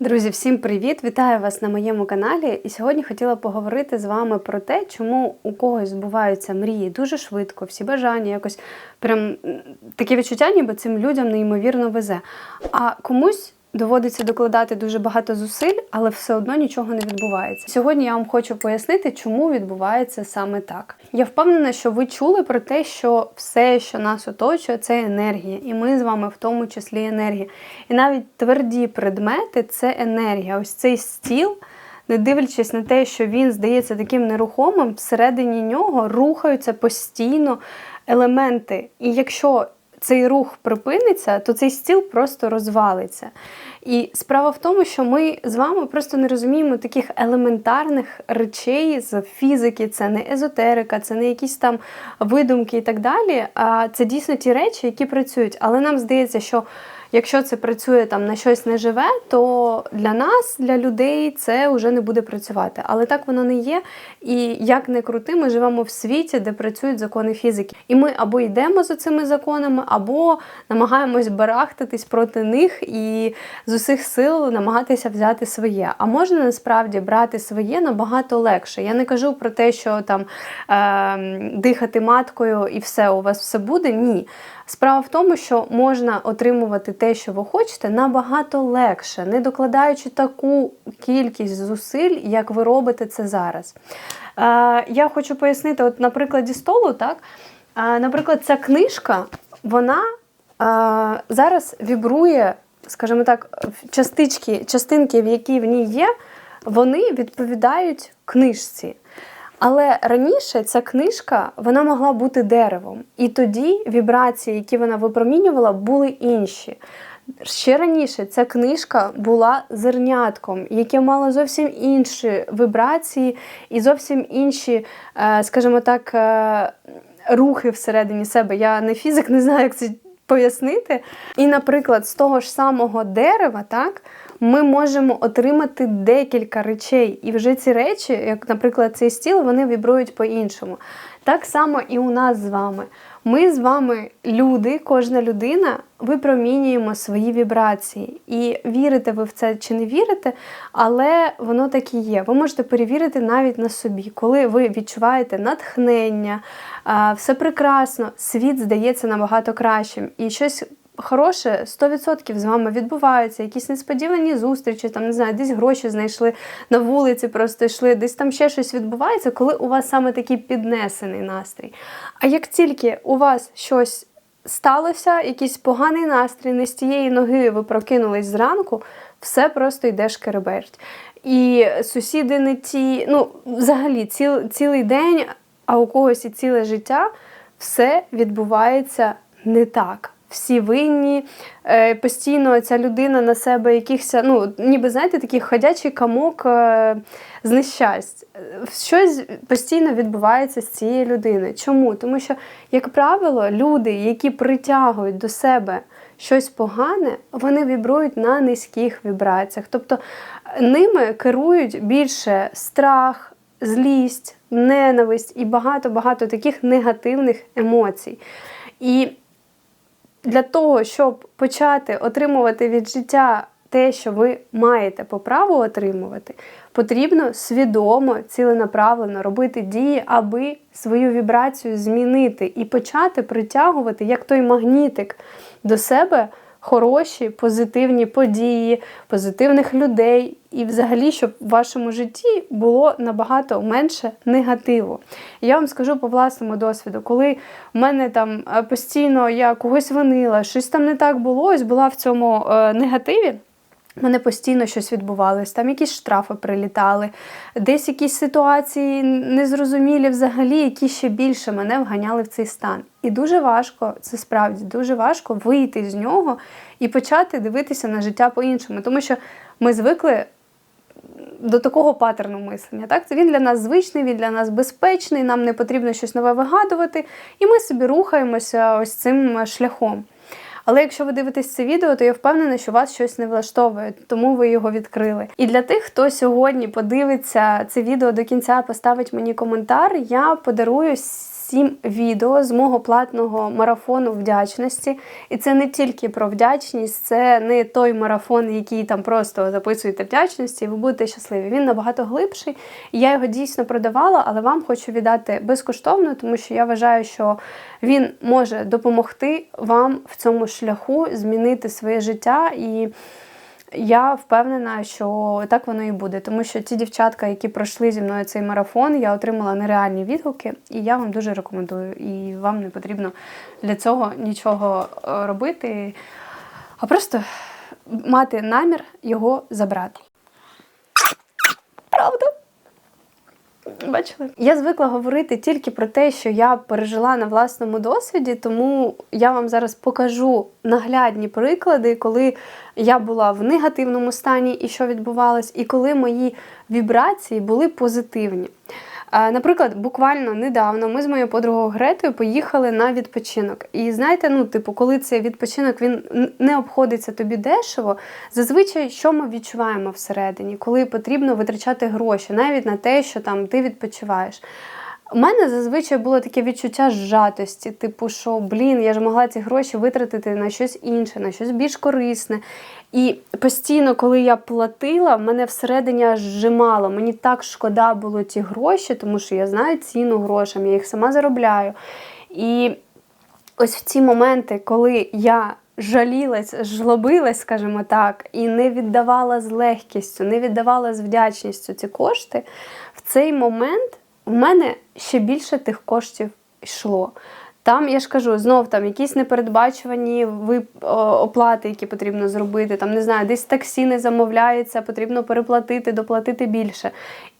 Друзі, всім привіт! Вітаю вас на моєму каналі. І сьогодні хотіла поговорити з вами про те, чому у когось збуваються мрії дуже швидко, всі бажання, якось прям таке відчуття, ніби цим людям неймовірно везе. А комусь доводиться докладати дуже багато зусиль, але все одно нічого не відбувається. Сьогодні я вам хочу пояснити, чому відбувається саме так. Я впевнена, що ви чули про те, що все, що нас оточує, це енергія, і ми з вами в тому числі енергія. І навіть тверді предмети це енергія. Ось цей стіл. Не дивлячись на те, що він здається таким нерухомим, всередині нього рухаються постійно елементи. І якщо цей рух припиниться, то цей стіл просто розвалиться. І справа в тому, що ми з вами просто не розуміємо таких елементарних речей з фізики, це не езотерика, це не якісь там видумки і так далі. А це дійсно ті речі, які працюють. Але нам здається, що якщо це працює там на щось неживе, то для нас, для людей, це вже не буде працювати. Але так воно не є. І як не крути, ми живемо в світі, де працюють закони фізики. І ми або йдемо за цими законами, або намагаємось барахтатись проти них і з усіх сил намагатися взяти своє. А можна насправді брати своє набагато легше. Я не кажу про те, що там е, дихати маткою і все, у вас все буде. Ні. Справа в тому, що можна отримувати те, що ви хочете, набагато легше, не докладаючи таку кількість зусиль, як ви робите це зараз. Е, я хочу пояснити, от на прикладі столу, так? Е, наприклад, ця книжка, вона е, зараз вібрує, скажімо так, частички, частинки, в які в ній є, вони відповідають книжці. Але раніше ця книжка вона могла бути деревом, і тоді вібрації, які вона випромінювала, були інші. Ще раніше ця книжка була зернятком, яке мало зовсім інші вібрації і зовсім інші, е, скажімо так, е, рухи всередині себе. Я не фізик, не знаю, як це пояснити. І, наприклад, з того ж самого дерева, так ми можемо отримати декілька речей. І вже ці речі, як, наприклад, цей стіл, вони вібрують по-іншому. Так само і у нас з вами. Ми з вами, люди, кожна людина, випромінюємо свої вібрації. І вірите ви в це чи не вірите, але воно так і є. Ви можете перевірити навіть на собі, коли ви відчуваєте натхнення, все прекрасно, світ здається набагато кращим. І щось хороше 100% з вами відбувається, якісь несподівані зустрічі, там не знаю, десь гроші знайшли на вулиці, просто йшли, десь там ще щось відбувається, коли у вас саме такий піднесений настрій. А як тільки у вас щось сталося, якийсь поганий настрій, не з тієї ноги ви прокинулись зранку, все просто йде шкереберть. І сусіди не ті, ну, взагалі, ціл, цілий день, а у когось і ціле життя, все відбувається не так всі винні, е, постійно ця людина на себе якихось, ну, ніби, знаєте, такий ходячий камок е, з нещасть. Щось постійно відбувається з цією людиною. Чому? Тому що, як правило, люди, які притягують до себе щось погане, вони вібрують на низьких вібраціях. Тобто ними керують більше страх, злість, ненависть і багато-багато таких негативних емоцій. І для того, щоб почати отримувати від життя те, що ви маєте по праву отримувати, потрібно свідомо, ціленаправлено робити дії, аби свою вібрацію змінити і почати притягувати як той магнітик до себе хороші, позитивні події, позитивних людей, і взагалі, щоб в вашому житті було набагато менше негативу. Я вам скажу по власному досвіду, коли в мене там е, постійно я когось винила, щось там не так було, ось була в цьому е, негативі. У мене постійно щось відбувалось, там якісь штрафи прилітали, десь якісь ситуації незрозумілі взагалі, які ще більше мене вганяли в цей стан. І дуже важко, це справді дуже важко вийти з нього і почати дивитися на життя по-іншому. Тому що ми звикли до такого паттерну мислення. Так? Це Він для нас звичний, він для нас безпечний, нам не потрібно щось нове вигадувати, і ми собі рухаємося ось цим шляхом. Але якщо ви дивитесь це відео, то я впевнена, що вас щось не влаштовує, тому ви його відкрили. І для тих, хто сьогодні подивиться це відео до кінця, поставить мені коментар, я подарую сім відео з мого платного марафону вдячності. І це не тільки про вдячність, це не той марафон, який там просто записуєте вдячності, і ви будете щасливі. Він набагато глибший. Я його дійсно продавала, але вам хочу віддати безкоштовно, тому що я вважаю, що він може допомогти вам в цьому шляху змінити своє життя і. Я впевнена, що так воно і буде, тому що ті дівчатка, які пройшли зі мною цей марафон, я отримала нереальні відгуки, і я вам дуже рекомендую. І вам не потрібно для цього нічого е, робити, а просто мати намір його забрати. Правда? Бачили? Я звикла говорити тільки про те, що я пережила на власному досвіді, тому я вам зараз покажу наглядні приклади, коли я була в негативному стані і що відбувалось, і коли мої вібрації були позитивні. Наприклад, буквально недавно ми з моєю подругою Гретою поїхали на відпочинок. І знаєте, ну, типу, коли цей відпочинок він не обходиться тобі дешево, зазвичай що ми відчуваємо всередині, коли потрібно витрачати гроші, навіть на те, що там ти відпочиваєш. У мене зазвичай було таке відчуття зжатості, типу, що блін, я ж могла ці гроші витратити на щось інше, на щось більш корисне. І постійно, коли я платила, мене всередині зжимало. Мені так шкода було ті гроші, тому що я знаю ціну грошам, я їх сама заробляю. І ось в ці моменти, коли я жалілась, жлобилась, скажімо так, і не віддавала з легкістю, не віддавала з вдячністю ці кошти, в цей момент в мене ще більше тих коштів йшло. Там, я ж кажу, знов там якісь непередбачувані оплати, які потрібно зробити. Там, не знаю, десь таксі не замовляється, потрібно переплатити, доплатити більше.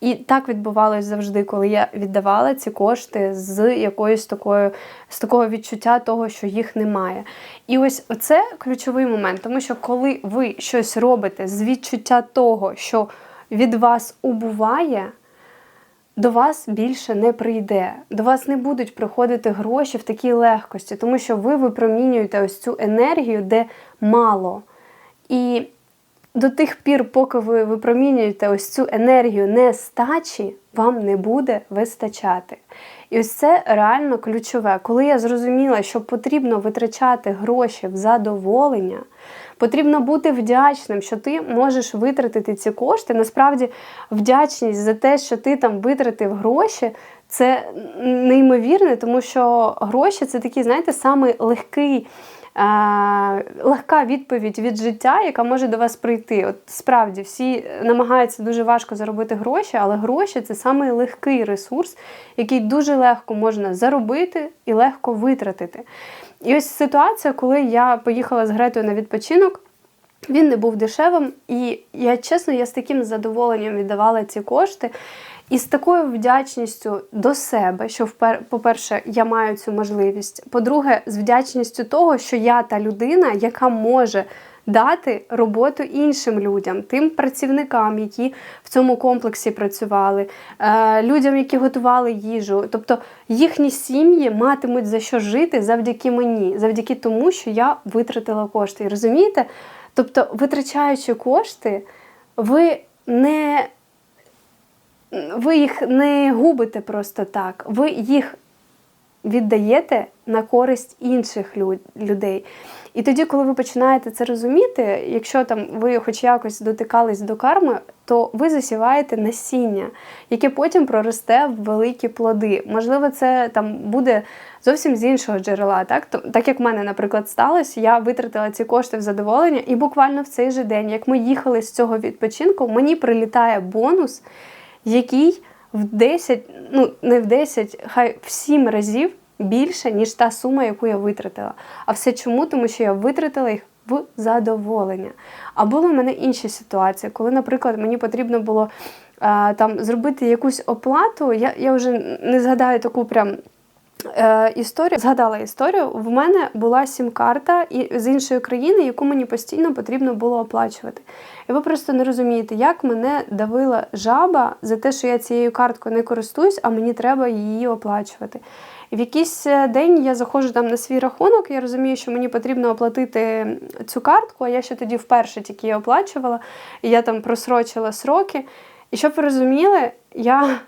І так відбувалось завжди, коли я віддавала ці кошти з якоюсь такою, з такого відчуття того, що їх немає. І ось це ключовий момент, тому що коли ви щось робите з відчуття того, що від вас убуває до вас більше не прийде. До вас не будуть приходити гроші в такій легкості, тому що ви випромінюєте ось цю енергію, де мало. І до тих пір, поки ви випромінюєте ось цю енергію нестачі, вам не буде вистачати. І ось це реально ключове. Коли я зрозуміла, що потрібно витрачати гроші в задоволення, потрібно бути вдячним, що ти можеш витратити ці кошти. Насправді, вдячність за те, що ти там витратив гроші. Це неймовірне, тому що гроші це такий, знаєте, самий легкий легка відповідь від життя, яка може до вас прийти. От Справді, всі намагаються дуже важко заробити гроші, але гроші це самий легкий ресурс, який дуже легко можна заробити і легко витратити. І ось ситуація, коли я поїхала з Гретою на відпочинок. Він не був дешевим, і я чесно, я з таким задоволенням віддавала ці кошти. І з такою вдячністю до себе, що по-перше, я маю цю можливість. По-друге, з вдячністю того, що я та людина, яка може дати роботу іншим людям, тим працівникам, які в цьому комплексі працювали, е, людям, які готували їжу. Тобто їхні сім'ї матимуть за що жити завдяки мені, завдяки тому, що я витратила кошти. І розумієте? Тобто, витрачаючи кошти, ви не ви їх не губите просто так, ви їх віддаєте на користь інших людей. І тоді, коли ви починаєте це розуміти, якщо там ви хоч якось дотикались до карми, то ви засіваєте насіння, яке потім проросте в великі плоди. Можливо, це там буде зовсім з іншого джерела. Так так як в мене, наприклад, сталося, я витратила ці кошти в задоволення, і буквально в цей же день, як ми їхали з цього відпочинку, мені прилітає бонус який в 10, ну не в 10, хай в 7 разів більше, ніж та сума, яку я витратила. А все чому? Тому що я витратила їх в задоволення. А були в мене інші ситуації, коли, наприклад, мені потрібно було а, там зробити якусь оплату, я, я вже не згадаю таку прям. Е, історію згадала історію. В мене була сім-карта з іншої країни, яку мені постійно потрібно було оплачувати. І ви просто не розумієте, як мене давила жаба за те, що я цією карткою не користуюсь, а мені треба її оплачувати. В якийсь е, день я заходжу там на свій рахунок, я розумію, що мені потрібно оплатити цю картку, а я ще тоді вперше тільки її оплачувала, і я там просрочила сроки. І щоб ви розуміли, я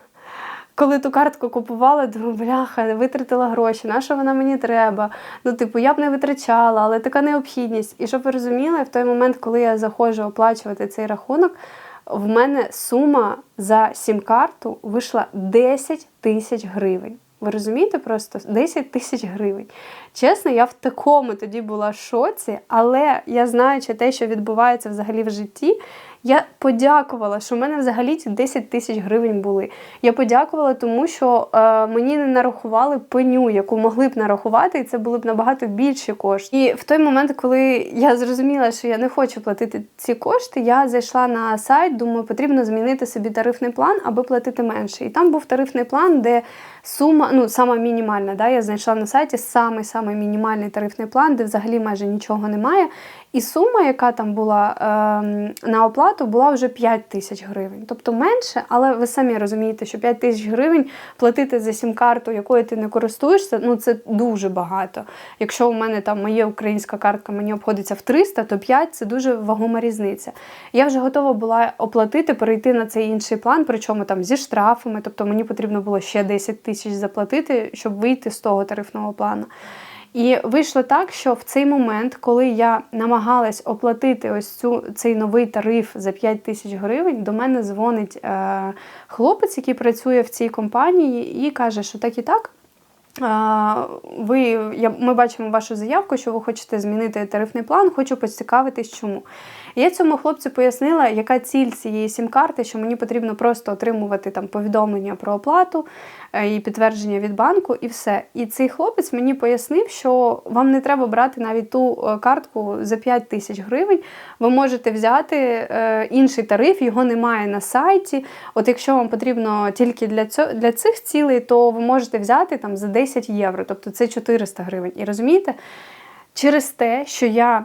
коли ту картку купувала, думаю, бляха, витратила гроші, на що вона мені треба? Ну, типу, я б не витрачала, але така необхідність. І щоб ви розуміли, в той момент, коли я заходжу оплачувати цей рахунок, в мене сума за сім-карту вийшла 10 тисяч гривень. Ви розумієте просто 10 тисяч гривень. Чесно, я в такому тоді була шоці, але я знаючи те, що відбувається взагалі в житті, я подякувала, що в мене взагалі ці 10 тисяч гривень були. Я подякувала, тому що е, мені не нарахували пеню, яку могли б нарахувати, і це були б набагато більші кошти. І в той момент, коли я зрозуміла, що я не хочу платити ці кошти, я зайшла на сайт, думаю, потрібно змінити собі тарифний план, аби платити менше. І там був тарифний план, де сума, ну сама мінімальна. Да, Я знайшла на сайті самий самий мінімальний тарифний план, де взагалі майже нічого немає. І сума, яка там була е, на оплату, була вже 5 тисяч гривень. Тобто менше, але ви самі розумієте, що 5 тисяч гривень платити за сім-карту, якою ти не користуєшся, ну це дуже багато. Якщо у мене там моя українська картка мені обходиться в 300, то 5 це дуже вагома різниця. Я вже готова була оплатити, перейти на цей інший план, причому там зі штрафами, тобто мені потрібно було ще 10 тисяч заплатити, щоб вийти з того тарифного плану. І вийшло так, що в цей момент, коли я намагалась оплатити ось цю цей новий тариф за 5 тисяч гривень, до мене дзвонить е, хлопець, який працює в цій компанії, і каже, що так і так. Ви, я, Ми бачимо вашу заявку, що ви хочете змінити тарифний план, хочу поцікавитись, чому. Я цьому хлопцю пояснила, яка ціль цієї сім-карти, що мені потрібно просто отримувати там повідомлення про оплату е, і підтвердження від банку, і все. І цей хлопець мені пояснив, що вам не треба брати навіть ту е, картку за 5 тисяч гривень. Ви можете взяти е, інший тариф, його немає на сайті. От якщо вам потрібно тільки для цього, для цих цілей, то ви можете взяти там за 10 євро, тобто це 400 гривень. І розумієте? Через те, що я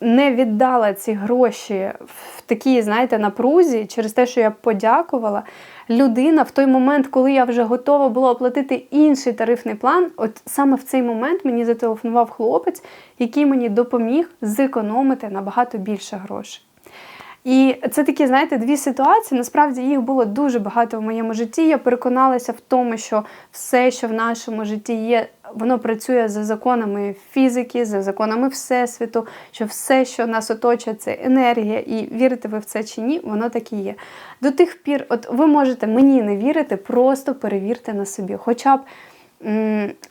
не віддала ці гроші в такій, знаєте, напрузі, через те, що я подякувала, людина в той момент, коли я вже готова була оплатити інший тарифний план, от саме в цей момент мені зателефонував хлопець, який мені допоміг зекономити набагато більше грошей. І це такі, знаєте, дві ситуації. Насправді їх було дуже багато в моєму житті. Я переконалася в тому, що все, що в нашому житті є, воно працює за законами фізики, за законами всесвіту, що все, що нас оточує, це енергія, і вірите ви в це чи ні, воно так і є. До тих пір, от ви можете мені не вірити, просто перевірте на собі. Хоча б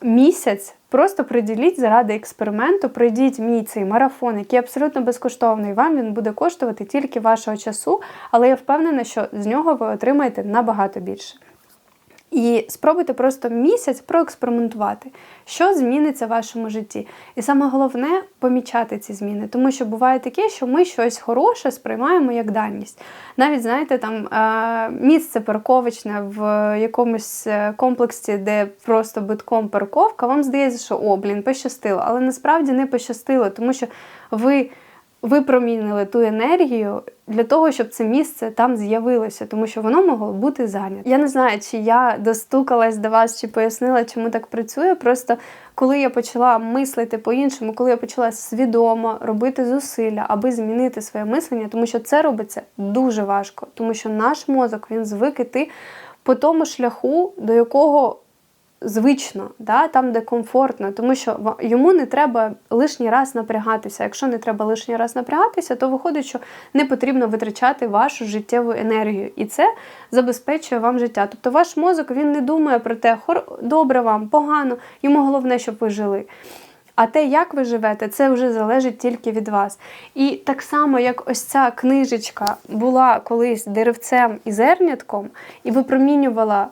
місяць просто приділіть заради експерименту, пройдіть мій цей марафон, який абсолютно безкоштовний. Вам він буде коштувати тільки вашого часу, але я впевнена, що з нього ви отримаєте набагато більше. І спробуйте просто місяць проекспериментувати, що зміниться в вашому житті. І саме головне помічати ці зміни, тому що буває таке, що ми щось хороше сприймаємо як даність. Навіть, знаєте, там місце парковочне в якомусь е, комплексі, де просто битком парковка, вам здається, що о, блін, пощастило, але насправді не пощастило, тому що ви випромінили ту енергію для того, щоб це місце там з'явилося, тому що воно могло бути зайняте. Я не знаю, чи я достукалась до вас, чи пояснила, чому так працює. Просто коли я почала мислити по-іншому, коли я почала свідомо робити зусилля, аби змінити своє мислення, тому що це робиться дуже важко, тому що наш мозок він звик іти по тому шляху, до якого звично, да, там, де комфортно, тому що йому не треба лишній раз напрягатися. Якщо не треба лишній раз напрягатися, то виходить, що не потрібно витрачати вашу життєву енергію. І це забезпечує вам життя. Тобто ваш мозок він не думає про те, добре вам, погано, йому головне, щоб ви жили. А те, як ви живете, це вже залежить тільки від вас. І так само, як ось ця книжечка була колись деревцем і зернятком, і випромінювала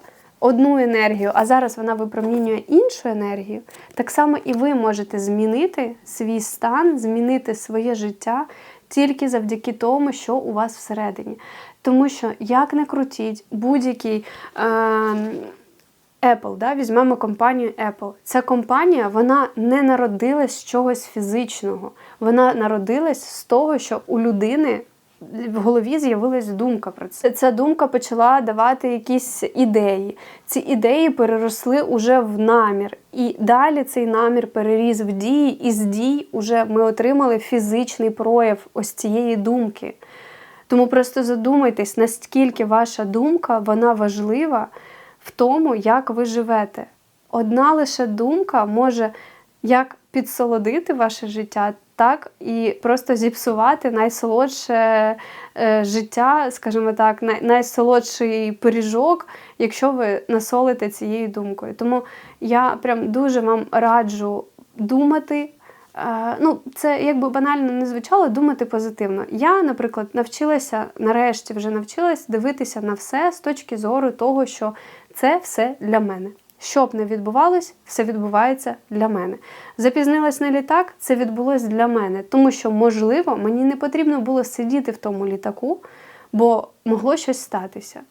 одну енергію, а зараз вона випромінює іншу енергію, так само і ви можете змінити свій стан, змінити своє життя тільки завдяки тому, що у вас всередині. Тому що, як не крутіть, будь-який. Е Apple, да, візьмемо компанію Apple. Ця компанія вона не народилась з чогось фізичного. Вона народилась з того, що у людини в голові з'явилась думка про це. Ця думка почала давати якісь ідеї. Ці ідеї переросли уже в намір. І далі цей намір переріз в дії, і з дій уже ми отримали фізичний прояв ось цієї думки. Тому просто задумайтесь, наскільки ваша думка вона важлива в тому, як ви живете. Одна лише думка може як підсолодити ваше життя, так і просто зіпсувати найсолодше е, життя, скажімо так, най, найсолодший пиріжок, якщо ви насолите цією думкою. Тому я прям дуже вам раджу думати. Е, ну, це якби банально не звучало, думати позитивно. Я, наприклад, навчилася, нарешті вже навчилась дивитися на все з точки зору того, що це все для мене. Що б не відбувалось, все відбувається для мене. Запізнилась на літак, це відбулось для мене, тому що, можливо, мені не потрібно було сидіти в тому літаку, бо могло щось статися.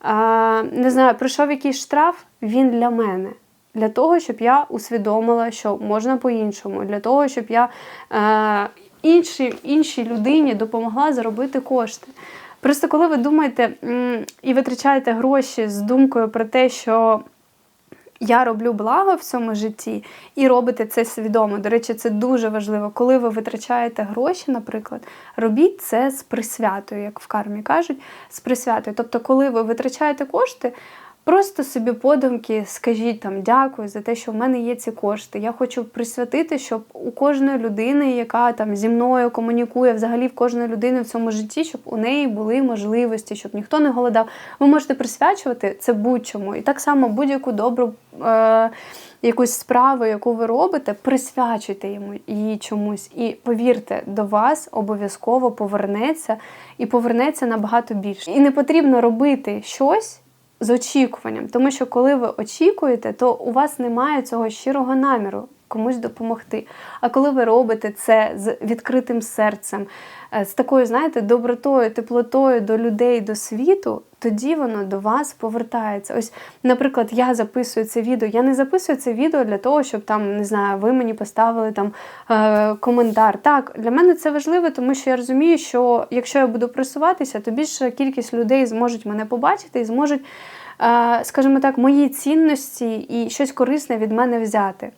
А, Не знаю, прийшов якийсь штраф, він для мене. Для того, щоб я усвідомила, що можна по-іншому, для того, щоб я е, іншій, іншій людині допомогла заробити кошти. Просто коли ви думаєте і витрачаєте гроші з думкою про те, що я роблю благо в цьому житті і робите це свідомо. До речі, це дуже важливо. Коли ви витрачаєте гроші, наприклад, робіть це з присвятою, як в кармі кажуть, з присвятою. Тобто, коли ви витрачаєте кошти, Просто собі подумки скажіть там дякую за те, що в мене є ці кошти. Я хочу присвятити, щоб у кожної людини, яка там зі мною комунікує, взагалі в кожної людини в цьому житті, щоб у неї були можливості, щоб ніхто не голодав. Ви можете присвячувати це будь-чому. І так само будь-яку добру е- якусь справу, яку ви робите, присвячуйте йому її чомусь. І повірте, до вас обов'язково повернеться і повернеться набагато більше. І не потрібно робити щось з очікуванням. Тому що, коли ви очікуєте, то у вас немає цього щирого наміру комусь допомогти. А коли ви робите це з відкритим серцем, е, з такою, знаєте, добротою, теплотою до людей, до світу, тоді воно до вас повертається. Ось, наприклад, я записую це відео. Я не записую це відео для того, щоб там, не знаю, ви мені поставили там е, коментар. Так, для мене це важливо, тому що я розумію, що якщо я буду просуватися, то більша кількість людей зможуть мене побачити і зможуть, е, скажімо так, мої цінності і щось корисне від мене взяти.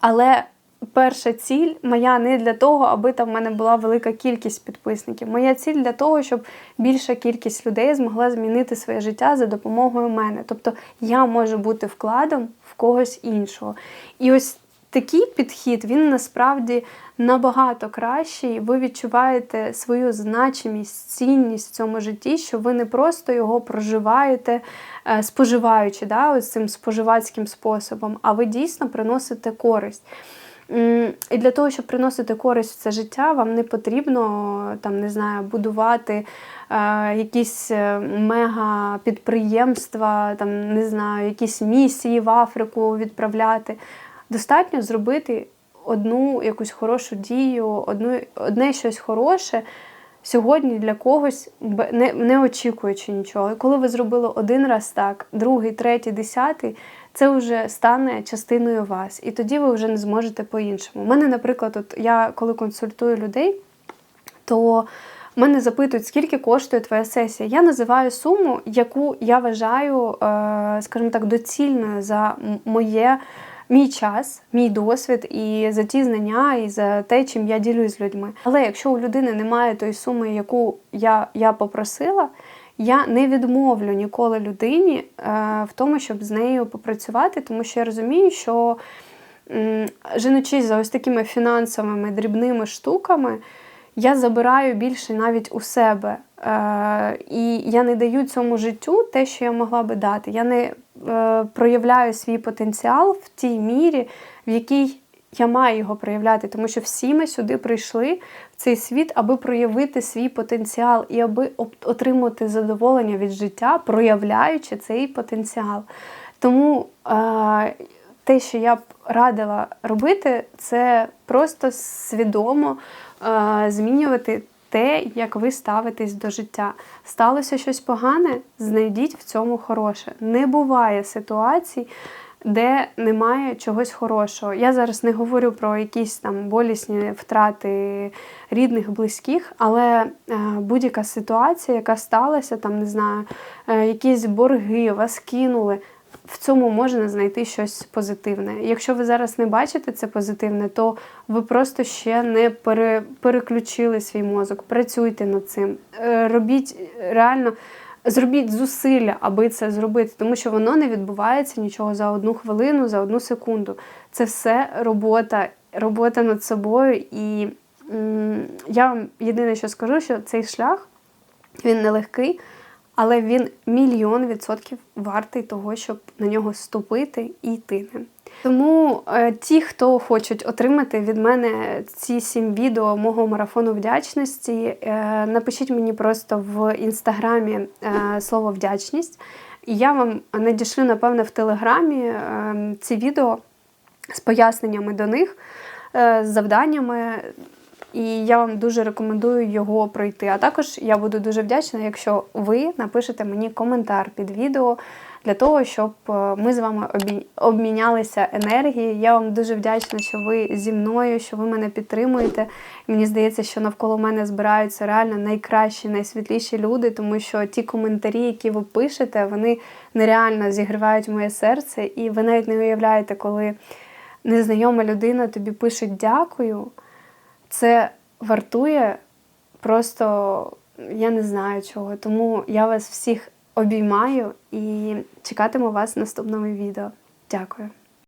Але перша ціль моя не для того, аби там в мене була велика кількість підписників. Моя ціль для того, щоб більша кількість людей змогла змінити своє життя за допомогою мене. Тобто я можу бути вкладом в когось іншого. І ось такий підхід, він насправді набагато кращий. Ви відчуваєте свою значимість, цінність в цьому житті, що ви не просто його проживаєте, е, споживаючи да, ось цим споживацьким способом, а ви дійсно приносите користь. І для того, щоб приносити користь в це життя, вам не потрібно там, не знаю, будувати е, якісь е, мега підприємства, там, не знаю, якісь місії в Африку відправляти. Достатньо зробити одну якусь хорошу дію, одну, одне щось хороше сьогодні для когось, не не очікуючи нічого. І коли ви зробили один раз так, другий, третій, десятий, це вже стане частиною вас. І тоді ви вже не зможете по-іншому. У мене, наприклад, от я коли консультую людей, то мене запитують, скільки коштує твоя сесія. Я називаю суму, яку я вважаю, е, скажімо так, доцільною за моє мій час, мій досвід і за ті знання, і за те, чим я ділюсь з людьми. Але якщо у людини немає тої суми, яку я, я попросила. Я не відмовлю ніколи людині е, в тому, щоб з нею попрацювати, тому що я розумію, що женучись за ось такими фінансовими дрібними штуками, я забираю більше навіть у себе. Е, і я не даю цьому життю те, що я могла би дати. Я не е, проявляю свій потенціал в тій мірі, в якій я маю його проявляти, тому що всі ми сюди прийшли в цей світ, аби проявити свій потенціал і аби отримати задоволення від життя, проявляючи цей потенціал. Тому е, те, що я б радила робити, це просто свідомо змінювати те, як ви ставитесь до життя. Сталося щось погане, знайдіть в цьому хороше. Не буває ситуацій, де немає чогось хорошого. Я зараз не говорю про якісь там болісні втрати рідних, близьких, але е, будь-яка ситуація, яка сталася, там не знаю, е, якісь борги вас кинули в цьому можна знайти щось позитивне. Якщо ви зараз не бачите це позитивне, то ви просто ще не пере, переключили свій мозок. Працюйте над цим. Е, робіть реально Зробіть зусилля, аби це зробити, тому що воно не відбувається нічого за одну хвилину, за одну секунду. Це все робота, робота над собою. І м, я вам єдине, що скажу, що цей шлях він нелегкий, але він мільйон відсотків вартий того, щоб на нього ступити і йти ним. Тому е, ті, хто хочуть отримати від мене ці сім відео мого марафону вдячності, е, напишіть мені просто в інстаграмі е, слово вдячність, і я вам надішлю, напевне, в телеграмі е, ці відео з поясненнями до них, е, з завданнями. І я вам дуже рекомендую його пройти. А також я буду дуже вдячна, якщо ви напишете мені коментар під відео для того, щоб е, ми з вами обмі- обмінялися енергією. Я вам дуже вдячна, що ви зі мною, що ви мене підтримуєте. Мені здається, що навколо мене збираються реально найкращі, найсвітліші люди, тому що ті коментарі, які ви пишете, вони нереально зігрівають моє серце, і ви навіть не уявляєте, коли незнайома людина тобі пише дякую. Це вартує просто я не знаю чого. Тому я вас всіх обіймаю і чекатиму вас в наступному відео. Дякую.